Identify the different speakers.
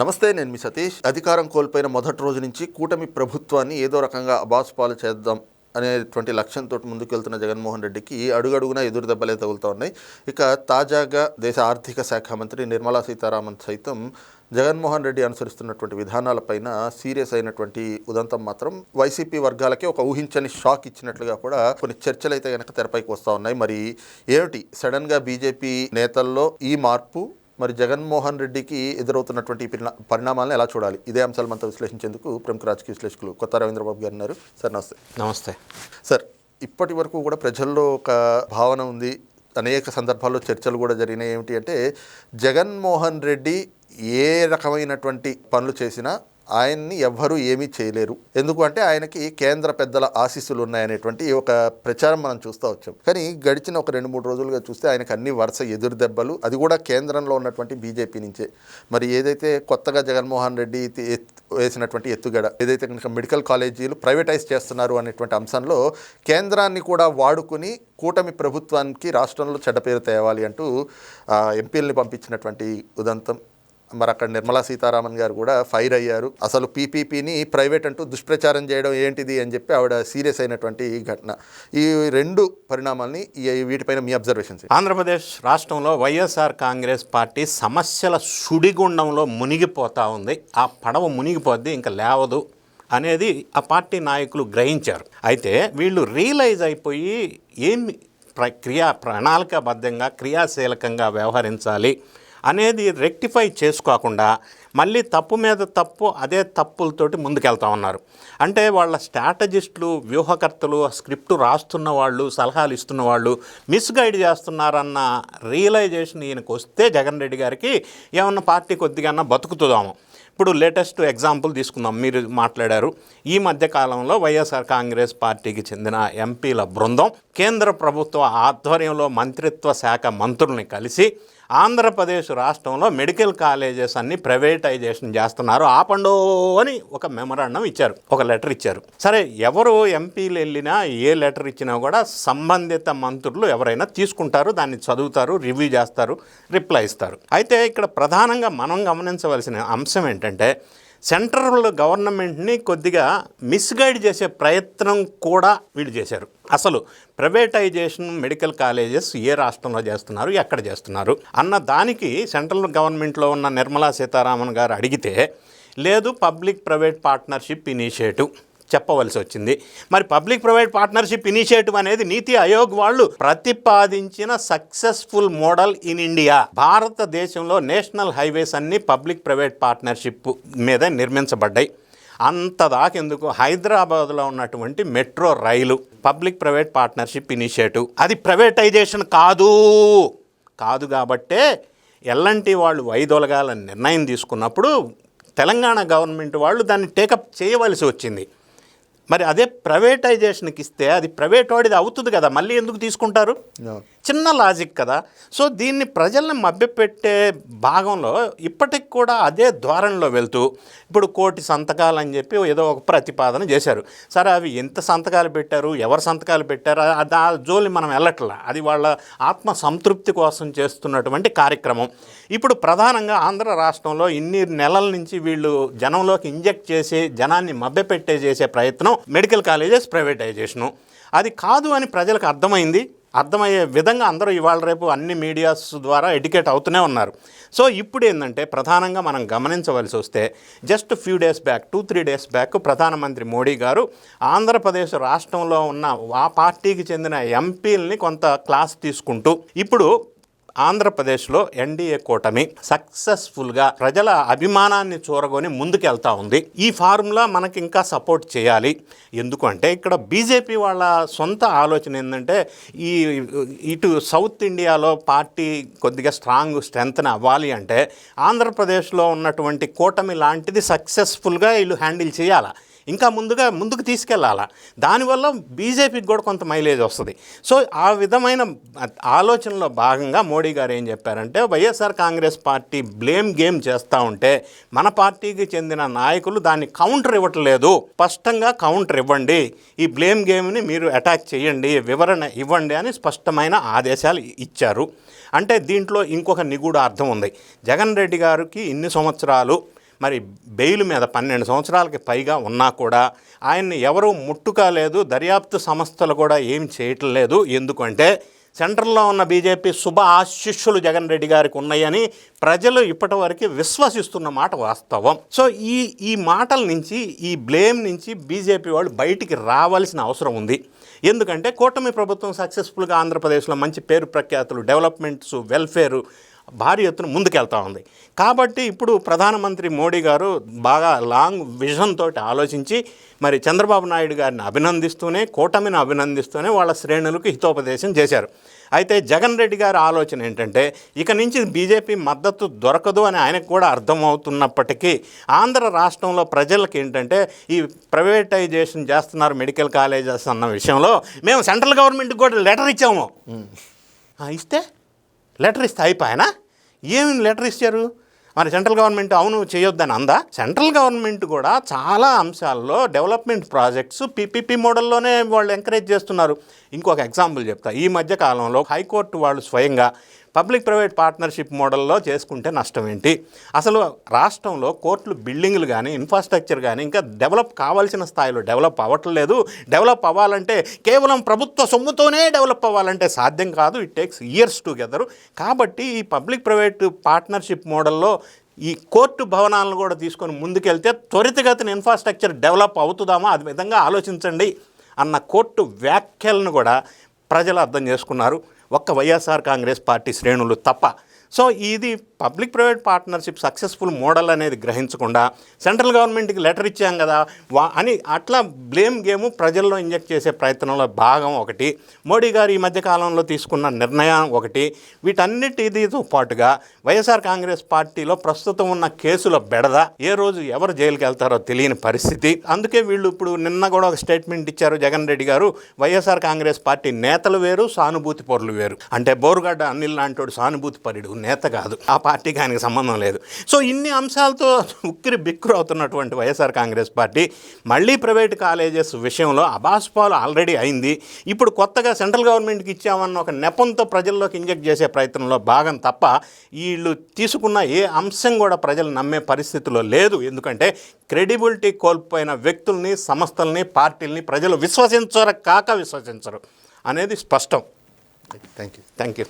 Speaker 1: నమస్తే నేను మీ సతీష్. అధికారం కోల్పోయిన మొదటి రోజు నుంచి కూటమి ప్రభుత్వాన్ని ఏదో రకంగా అబాసుపాలు చేద్దాం అనేటువంటి లక్ష్యంతో ముందుకెళ్తున్న జగన్మోహన్ రెడ్డికి అడుగడుగున ఎదురు దెబ్బలే తగులుతూ ఉన్నాయి. ఇక తాజాగా దేశ ఆర్థిక శాఖ మంత్రి నిర్మలా సీతారామన్ సైతం జగన్మోహన్ రెడ్డి అనుసరిస్తున్నటువంటి విధానాలపైన సీరియస్ అయినటువంటి ఉదంతం మాత్రం వైసీపీ వర్గాలకే ఒక ఊహించని షాక్ ఇచ్చినట్లుగా కూడా కొన్ని చర్చలు అయితే కనుక తెరపైకి వస్తూ ఉన్నాయి. మరి ఏమిటి? సడన్గా బీజేపీ నేతల్లో ఈ మార్పు మరి జగన్మోహన్ రెడ్డికి ఎదురవుతున్నటువంటి పరిణామాలను ఎలా చూడాలి? ఇదే అంశాలు మనతో విశ్లేషించేందుకు ప్రముఖ రాజకీయ విశ్లేషకులు కొత్త రవీంద్రబాబు గారు ఉన్నారు. సార్ నమస్తే.
Speaker 2: నమస్తే.
Speaker 1: సార్ ఇప్పటి వరకు కూడా ప్రజల్లో ఒక భావన ఉంది. అనేక సందర్భాల్లో చర్చలు కూడా జరిగినాయి. ఏమిటి అంటే జగన్మోహన్ రెడ్డి ఏ రకమైనటువంటి పనులు చేసినా ఆయన్ని ఎవ్వరూ ఏమీ చేయలేరు. ఎందుకంటే ఆయనకి కేంద్ర పెద్దల ఆశీస్సులు ఉన్నాయనేటువంటి ఒక ప్రచారం మనం చూస్తూ వచ్చాం. కానీ గడిచిన ఒక రెండు మూడు రోజులుగా చూస్తే ఆయనకు అన్ని వరుస ఎదురు దెబ్బలు అది కూడా కేంద్రంలో ఉన్నటువంటి బీజేపీ నుంచే. మరి ఏదైతే కొత్తగా జగన్మోహన్ రెడ్డి వేసినటువంటి ఎత్తుగడ ఏదైతే కనుక మెడికల్ కాలేజీలు ప్రైవేటైజ్ చేస్తున్నారు అనేటువంటి అంశంలో కేంద్రాన్ని కూడా వాడుకుని కూటమి ప్రభుత్వానికి రాష్ట్రంలో చెడ్డ పేరు తేవాలి అంటూ ఎంపీలని పంపించినటువంటి ఉదంతం మరి అక్కడ నిర్మలా సీతారామన్ గారు కూడా ఫైర్ అయ్యారు. అసలు పీపీపీని ప్రైవేట్ అంటూ దుష్ప్రచారం చేయడం ఏంటిది అని చెప్పి ఆవిడ సీరియస్ అయినటువంటి ఈ ఘటన. ఈ రెండు పరిణామాల్ని వీటిపైన మీ అబ్జర్వేషన్స్
Speaker 2: ఆంధ్రప్రదేశ్ రాష్ట్రంలో వైఎస్ఆర్ కాంగ్రెస్ పార్టీ సమస్యల సుడిగుండంలో మునిగిపోతా ఉంది. ఆ పడవ మునిగిపోద్ది ఇంకా లేవదు అనేది ఆ పార్టీ నాయకులు గ్రహించారు. అయితే వీళ్ళు రియలైజ్ అయిపోయి ఏమి ప్ర క్రియా ప్రణాళికాబద్ధంగా క్రియాశీలకంగా వ్యవహరించాలి అనేది రెక్టిఫై చేసుకోకుండా మళ్ళీ తప్పు మీద తప్పు అదే తప్పులతోటి ముందుకెళ్తా ఉన్నారు. అంటే వాళ్ళ స్ట్రాటజిస్టులు వ్యూహకర్తలు స్క్రిప్ట్ రాస్తున్న వాళ్ళు సలహాలు ఇస్తున్న వాళ్ళు మిస్గైడ్ చేస్తున్నారన్న రియలైజేషన్ ఈయనకు వస్తే జగన్ రెడ్డి గారికి ఏమన్నా పార్టీ కొద్దిగా బతుకుతుందాము. ఇప్పుడు లేటెస్ట్ ఎగ్జాంపుల్ తీసుకుందాం. మీరు మాట్లాడారు. ఈ మధ్య కాలంలో వైఎస్ఆర్ కాంగ్రెస్ పార్టీకి చెందిన ఎంపీల బృందం కేంద్ర ప్రభుత్వ ఆధ్వర్యంలో మంత్రిత్వ శాఖ మంత్రుల్ని కలిసి ఆంధ్రప్రదేశ్ రాష్ట్రంలో మెడికల్ కాలేజెస్ అన్ని ప్రైవేటైజేషన్ చేస్తున్నారు. ఆపండో అని ఒక మెమరాండం ఇచ్చారు. ఒక లెటర్ ఇచ్చారు. సరే ఎవరు ఎంపీలు వెళ్ళినా ఏ లెటర్ ఇచ్చినా కూడా సంబంధిత మంత్రులు ఎవరైనా తీసుకుంటారు దాన్ని చదువుతారు రివ్యూ చేస్తారు రిప్లై ఇస్తారు. అయితే ఇక్కడ ప్రధానంగా మనం గమనించవలసిన అంశం ఏంటంటే సెంట్రల్ గవర్నమెంట్ని కొద్దిగా మిస్గైడ్ చేసే ప్రయత్నం కూడా వీళ్ళు చేశారు. అసలు ప్రైవేటైజేషన్ మెడికల్ కాలేజెస్ ఏ రాష్ట్రంలో చేస్తున్నారు ఎక్కడ చేస్తున్నారు అన్న దానికి సెంట్రల్ గవర్నమెంట్లో ఉన్న నిర్మలా సీతారామన్ గారు అడిగితే లేదు పబ్లిక్ ప్రైవేట్ పార్ట్నర్షిప్ ఇనిషియేటివ్. చెప్పవలసి వచ్చింది. మరి పబ్లిక్ ప్రైవేట్ పార్ట్నర్షిప్ ఇనిషియేటివ్ అనేది నీతి ఆయోగ్ వాళ్ళు ప్రతిపాదించిన సక్సెస్ఫుల్ మోడల్ ఇన్ ఇండియా. భారతదేశంలో నేషనల్ హైవేస్ అన్ని పబ్లిక్ ప్రైవేట్ పార్ట్నర్షిప్ మీద నిర్మించబడ్డాయి. అంత దాకెందుకు హైదరాబాద్లో ఉన్నటువంటి metro rail public private partnership initiative. అది ప్రైవేటైజేషన్ కాదు. కాదు కాబట్టే ఎల్ఎన్టీ వాళ్ళు వైదొలగాలని నిర్ణయం తీసుకున్నప్పుడు తెలంగాణ గవర్నమెంట్ వాళ్ళు దాన్ని టేకప్ చేయవలసి వచ్చింది. మరి అదే ప్రైవేటైజేషన్కి ఇస్తే అది ప్రైవేట్ వాడిది అవుతుంది కదా మళ్ళీ ఎందుకు తీసుకుంటారు? చిన్న లాజిక్ కదా. సో దీన్ని ప్రజల్ని మభ్యపెట్టే భాగంలో ఇప్పటికి కూడా అదే ధోరణిలో వెళ్తూ ఇప్పుడు కోటి సంతకాలు అని చెప్పి ఏదో ఒక ప్రతిపాదన చేశారు. సరే అవి ఎంత సంతకాలు పెట్టారు? ఎవరు సంతకాలు పెట్టారు? అది ఆ జోలి మనం వెళ్ళట్లా. అది వాళ్ళ ఆత్మ సంతృప్తి కోసం చేస్తున్నటువంటి కార్యక్రమం. ఇప్పుడు ప్రధానంగా ఆంధ్ర రాష్ట్రంలో ఇన్ని నెలల నుంచి వీళ్ళు జనంలోకి ఇంజెక్ట్ చేసి జనాన్ని మభ్యపెట్టే చేసే ప్రయత్నం మెడికల్ కాలేజెస్ ప్రైవేటైజేషను. అది కాదు అని ప్రజలకు అర్థమైంది. అర్థమయ్యే విధంగా అందరూ ఇవాళ రేపు అన్ని మీడియాస్ ద్వారా ఎడ్యుకేట్ అవుతూనే ఉన్నారు. సో ఇప్పుడు ఏంటంటే ప్రధానంగా మనం గమనించవలసి వస్తే just few days back two three days back ప్రధానమంత్రి మోడీ గారు ఆంధ్రప్రదేశ్ రాష్ట్రంలో ఉన్న ఆ పార్టీకి చెందిన ఎంపీలని కొంత క్లాస్ తీసుకుంటూ ఇప్పుడు ఆంధ్రప్రదేశ్లో ఎన్డీఏ కూటమి సక్సెస్ఫుల్గా ప్రజల అభిమానాన్ని చూరగొని ముందుకెళ్తా ఉంది. ఈ ఫార్ములా మనకి ఇంకా సపోర్ట్ చేయాలి. ఎందుకంటే ఇక్కడ బీజేపీ వాళ్ళ సొంత ఆలోచన ఏంటంటే ఈ ఇటు సౌత్ ఇండియాలో పార్టీ కొద్దిగా స్ట్రాంగ్ స్ట్రెంగ్త్ని అవ్వాలి అంటే ఆంధ్రప్రదేశ్లో ఉన్నటువంటి కూటమి లాంటిది సక్సెస్ఫుల్గా వీళ్ళు హ్యాండిల్ చేయాలి? ఇంకా ముందుగా ముందుకు తీసుకెళ్ళాలా? దానివల్ల బీజేపీకి కూడా కొంత మైలేజ్ వస్తుంది. సో ఆ విధమైన ఆలోచనలో భాగంగా మోడీ గారు ఏం చెప్పారంటే YSR Congress party blame game చేస్తూ ఉంటే మన పార్టీకి చెందిన నాయకులు దాన్ని కౌంటర్ ఇవ్వట్లేదు. స్పష్టంగా కౌంటర్ ఇవ్వండి. ఈ బ్లేమ్ గేమ్ని మీరు అటాక్ చేయండి వివరణ ఇవ్వండి అని స్పష్టమైన ఆదేశాలు ఇచ్చారు. అంటే దీంట్లో ఇంకొక నిగూఢ అర్థం ఉంది. జగన్ రెడ్డి గారికి ఇన్ని సంవత్సరాలు మరి బెయిల్ మీద పన్నెండు సంవత్సరాలకి పైగా ఉన్నా కూడా ఆయన్ని ఎవరూ ముట్టుకోలేదు దర్యాప్తు సంస్థలు కూడా ఏం చేయట్లేదు. ఎందుకంటే సెంట్రల్లో ఉన్న బీజేపీ శుభ ఆశిష్యులు జగన్ రెడ్డి గారికి ఉన్నాయని ప్రజలు ఇప్పటివరకు విశ్వసిస్తున్న మాట వాస్తవం. సో ఈ ఈ మాటల నుంచి ఈ బ్లేమ్ నుంచి బీజేపీ వాళ్ళు బయటికి రావాల్సిన అవసరం ఉంది. ఎందుకంటే కూటమి ప్రభుత్వం సక్సెస్ఫుల్గా ఆంధ్రప్రదేశ్లో మంచి పేరు ప్రఖ్యాతులు డెవలప్మెంట్స్ వెల్ఫేరు భారీ ఎత్తున ముందుకెళ్తా ఉంది. కాబట్టి ఇప్పుడు ప్రధానమంత్రి మోడీ గారు బాగా లాంగ్ విజన్ తోటి ఆలోచించి మరి చంద్రబాబు నాయుడు గారిని అభినందిస్తూనే కూటమిని అభినందిస్తూనే వాళ్ళ శ్రేణులకు హితోపదేశం చేశారు. అయితే జగన్ రెడ్డి గారి ఆలోచన ఏంటంటే ఇక నుంచి బీజేపీ మద్దతు దొరకదు అని ఆయనకు కూడా అర్థమవుతున్నప్పటికీ ఆంధ్ర రాష్ట్రంలో ప్రజలకు ఏంటంటే ఈ ప్రైవేటైజేషన్ చేస్తున్నారు మెడికల్ కాలేజెస్ అన్న విషయంలో మేము సెంట్రల్ గవర్నమెంట్కి కూడా లెటర్ ఇచ్చాము. ఇస్తే? లెటర్ ఇస్తే అయిపోయానా? ఏమి లెటర్ ఇచ్చారు? మరి సెంట్రల్ గవర్నమెంట్ అవును చేయొద్దని అందా? సెంట్రల్ గవర్నమెంట్ కూడా చాలా అంశాల్లో డెవలప్మెంట్ ప్రాజెక్ట్స్ పీపీపీ మోడల్లోనే వాళ్ళు ఎంకరేజ్ చేస్తున్నారు. ఇంకొక ఎగ్జాంపుల్ చెప్తా. ఈ మధ్య కాలంలో హైకోర్టు వాళ్ళు స్వయంగా పబ్లిక్ ప్రైవేట్ పార్ట్నర్షిప్ మోడల్లో చేసుకుంటే నష్టం ఏంటి? అసలు రాష్ట్రంలో కోర్టులు బిల్డింగ్లు కానీ ఇన్ఫ్రాస్ట్రక్చర్ కానీ ఇంకా డెవలప్ కావాల్సిన స్థాయిలో డెవలప్ అవ్వట్లేదు. డెవలప్ అవ్వాలంటే కేవలం ప్రభుత్వ సొమ్ముతోనే డెవలప్ అవ్వాలంటే సాధ్యం కాదు. ఇట్ టేక్స్ ఇయర్స్ టుగెదర్ కాబట్టి ఈ పబ్లిక్ ప్రైవేట్ పార్ట్నర్షిప్ మోడల్లో ఈ కోర్టు భవనాలను కూడా తీసుకొని ముందుకెళ్తే త్వరితగతిన ఇన్ఫ్రాస్ట్రక్చర్ డెవలప్ అవుతుందామా? అది విధంగా ఆలోచించండి అన్న కోర్టు వ్యాఖ్యలను కూడా ప్రజలు అర్థం చేసుకున్నారు. ఒక్క వైఎస్ఆర్ కాంగ్రెస్ పార్టీ శ్రేణులు తప్ప. సో ఇది public private partnership successful model అనేది గ్రహించకుండా సెంట్రల్ గవర్నమెంట్కి లెటర్ ఇచ్చాం కదా వా అని అట్లా బ్లేమ్ గేమ్ ప్రజల్లో ఇంజెక్ట్ చేసే ప్రయత్నంలో భాగం ఒకటి. మోడీ గారు ఈ మధ్యకాలంలో తీసుకున్న నిర్ణయం ఒకటి. వీటన్నిటితో పాటుగా వైఎస్ఆర్ కాంగ్రెస్ పార్టీలో ప్రస్తుతం ఉన్న కేసుల బెడద ఏ రోజు ఎవరు జైలుకి వెళ్తారో తెలియని పరిస్థితి. అందుకే వీళ్ళు ఇప్పుడు నిన్న కూడా ఒక స్టేట్మెంట్ ఇచ్చారు జగన్ రెడ్డి గారు వైఎస్ఆర్ కాంగ్రెస్ పార్టీ నేతలు వేరు సానుభూతి పరులు వేరు. అంటే బోరుగడ్డ అనిల్ లాంటి సానుభూతి పరుడు నేత కాదు. ఆ పార్టీకి ఆయనకి సంబంధం లేదు. సో ఇన్ని అంశాలతో ఉక్కిరి బిక్కురు అవుతున్నటువంటి వైఎస్ఆర్ కాంగ్రెస్ పార్టీ మళ్ళీ ప్రైవేట్ కాలేజెస్ విషయంలో అబాస్పాలు ఆల్రెడీ అయింది. ఇప్పుడు కొత్తగా సెంట్రల్ గవర్నమెంట్కి ఇచ్చామన్న ఒక నెపంతో ప్రజల్లోకి ఇంజెక్ట్ చేసే ప్రయత్నంలో భాగం తప్ప వీళ్ళు తీసుకున్న ఏ అంశం కూడా ప్రజలు నమ్మే పరిస్థితిలో లేదు. ఎందుకంటే క్రెడిబిలిటీ కోల్పోయిన వ్యక్తుల్ని సంస్థల్ని పార్టీల్ని ప్రజలు విశ్వసించరు కాక విశ్వసించరు అనేది స్పష్టం.
Speaker 1: Thank you
Speaker 2: thank you